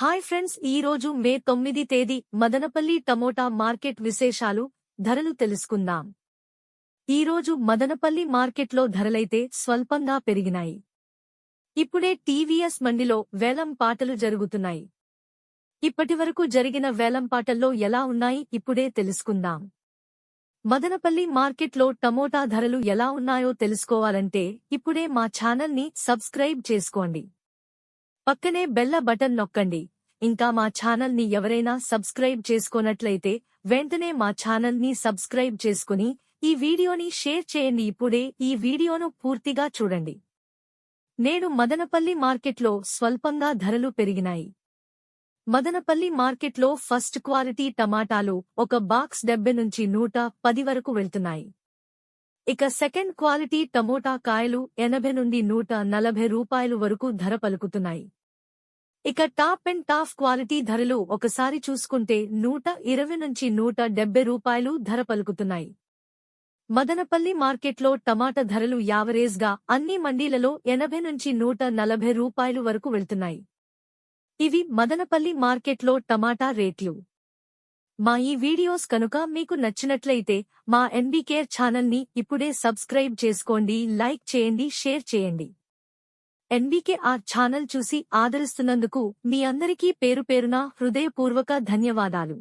Hi friends ఈ రోజు మే తొమ్మిది తేదీ మదనపల్లి టమోటా మార్కెట్ విశేషాలు ధరలు తెలుసుకుందాం. ఈ రోజు మదనపల్లి మార్కెట్లో ధరలైతే స్వల్పంగా పెరిగినాయి. ఇప్పుడే టీవీఎస్ మండిలో వేలం పాటలు జరుగుతున్నాయి. ఇప్పటివరకు జరిగిన వేలం పాటల్లో ఎలా ఉన్నాయి ఇప్పుడే తెలుసుకుందాం. మదనపల్లి మార్కెట్లో టమోటా ధరలు ఎలా ఉన్నాయో తెలుసుకోవాలంటే ఇప్పుడే మా ఛానల్ని సబ్స్క్రైబ్ చేసుకోండి. పక్కనే బెల్ల బటన్ నొక్కండి. ఇంకా మా ఛానల్ని ఎవరైనా సబ్స్క్రైబ్ చేసుకున్నట్లయితే వెంటనే మా ఛానల్ని సబ్స్క్రైబ్ చేసుకుని ఈ వీడియోని షేర్ చేయండి. ఇప్పుడే ఈ వీడియోను పూర్తిగా చూడండి. నేడు మదనపల్లి మార్కెట్లో స్వల్పంగా ధరలు పెరిగినాయి. మదనపల్లి మార్కెట్లో ఫస్ట్ క్వాలిటీ టమాటాలు ఒక బాక్స్ డెబ్బె నుంచి నూట పది వరకు వెళ్తున్నాయి. ఇక సెకండ్ క్వాలిటీ టమోటా కాయలు ఎనభై నుండి నూట నలభై రూపాయలు వరకు ధర పలుకుతున్నాయి. ఇక టాప్ అండ్ టాప్ క్వాలిటీ ధరలు ఒకసారి చూసుకుంటే నూట ఇరవై నుంచి నూట డెబ్బై రూపాయలు ధర పలుకుతున్నాయి. మదనపల్లి మార్కెట్లో టమాటా ధరలు యావరేజ్గా అన్ని మండీలలో ఎనభై నుంచి నూట నలభై రూపాయలు వరకు వెళ్తున్నాయి. ఇవి మదనపల్లి మార్కెట్లో టమాటా రేట్లు. మా ఈ వీడియోస్ కనుక మీకు నచ్చినట్లయితే మా ఎన్బీకేర్ ఛానల్ని ఇప్పుడే సబ్స్క్రైబ్ చేసుకోండి లైక్ చేయండి షేర్ చేయండి. ఎన్బీకే ఆర్ ఛానల్ చూసి ఆదరిస్తున్నందుకు మీ అందరికీ పేరు పేరున హృదయపూర్వక ధన్యవాదాలు.